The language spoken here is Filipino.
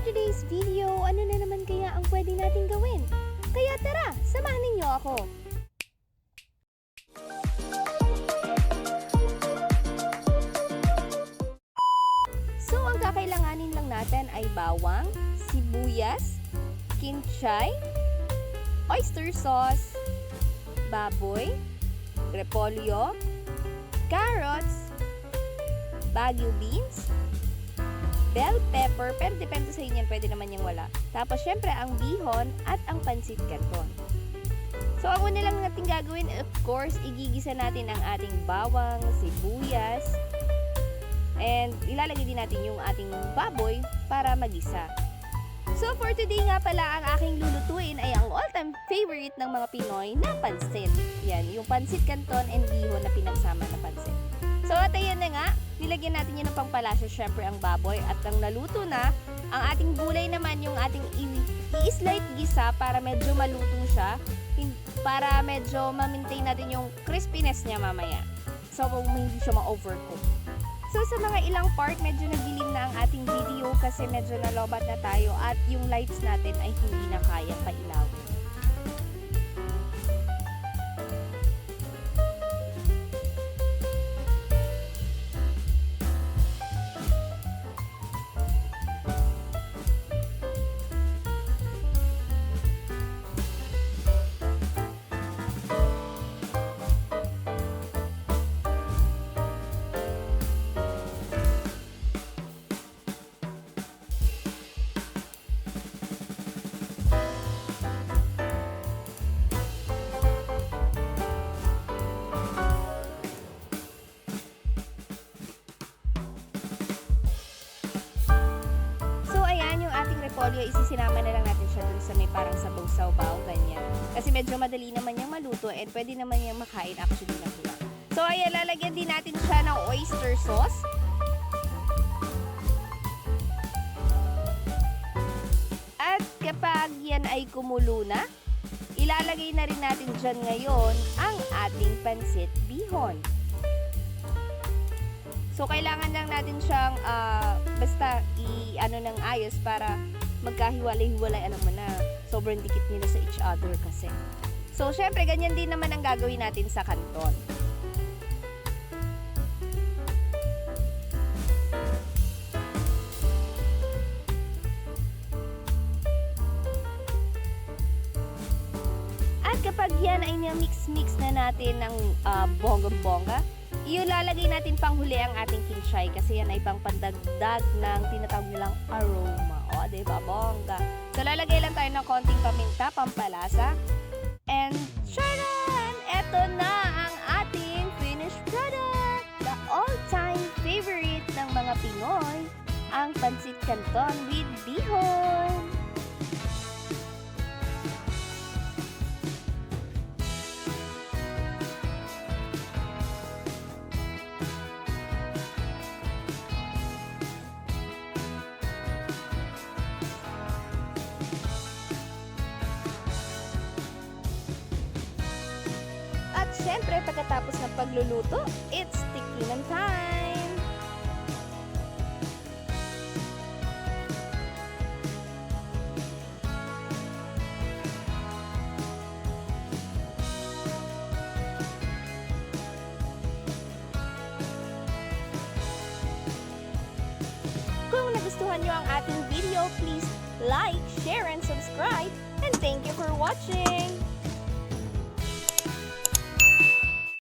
today's video, ano na naman kaya ang pwede nating gawin? Kaya tara, samahan ninyo ako. So, ang kakailanganin lang natin ay bawang, sibuyas, kinchay, oyster sauce, baboy, repolyo, carrots, bagu beans, bell pepper, pero depende sa inyo, pwede naman yung wala. Tapos, syempre, ang bihon at ang pansit canton. So, ang una lang natin gagawin, of course, igigisa natin ang ating bawang, sibuyas, and ilalagay din natin yung ating baboy para magisa. So, for today nga pala, ang aking lulutuin ay ang all-time favorite ng mga Pinoy na pansit. Yan, yung pansit canton and bihon na pinagsama na pansit. So, at ayan na nga, nilagyan natin yun ng pangpalasa, syempre ang baboy. At ang naluto na, ang ating gulay naman yung ating i-slight gisa para medyo maluto siya. Para medyo ma-maintain natin yung crispiness niya mamaya. So, hindi siya ma-overcook. So, sa mga ilang part, medyo nagdilim na ang ating video kasi medyo nalobat na tayo at yung lights natin ay hindi na kaya pailawin. Repolyo, isisinama na lang natin siya dun sa may parang sabaw-sabaw, ganyan. Kasi medyo madali naman yung maluto and pwede naman yung makain actually na tuwa. So, ayan, lalagyan din natin siya ng oyster sauce. At kapag yan ay kumulo na, ilalagay na rin natin dyan ngayon ang ating pansit bihon. So, kailangan lang natin siyang ah, basta i-ano ng ayos para magkahiwalay-hiwalay. Alam mo na, sobrang dikit nila sa each other kasi. So, syempre, ganyan din naman ang gagawin natin sa kanton. At kapag yan ay mix-mix na natin ng ah, bongga-bongga, ilalagay natin panghuli ang ating kinchay kasi yan ay pang pandagdag ng tinatawag nilang aroma. O, di ba, bongga? So, lalagay lang tayo ng konting paminta, pampalasa. And, charan! Eto na ang ating finished product! The all-time favorite ng mga Pinoy, ang Pansit Canton with Bihon! Syempre, pagkatapos ng pagluluto, it's tikiman time! Kung nagustuhan nyo ang ating video, please like, share, and subscribe. And thank you for watching!